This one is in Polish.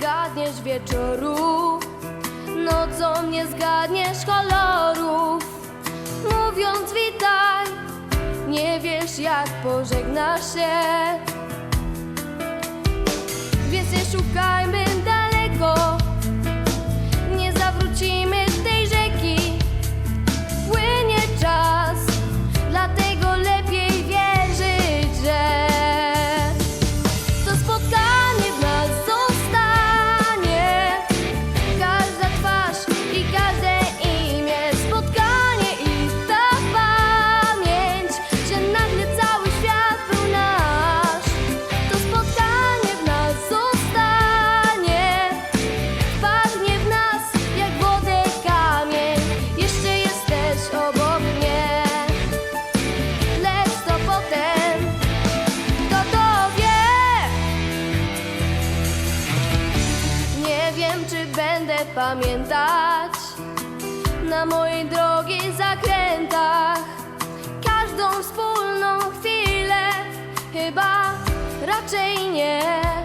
zgadniesz wieczoru, nocą nie zgadniesz kolorów. Mówiąc witaj, nie wiesz jak pożegnasz się. Wiem czy będę pamiętać. Na mojej drogi zakrętach Każdą wspólną chwilę Chyba raczej nie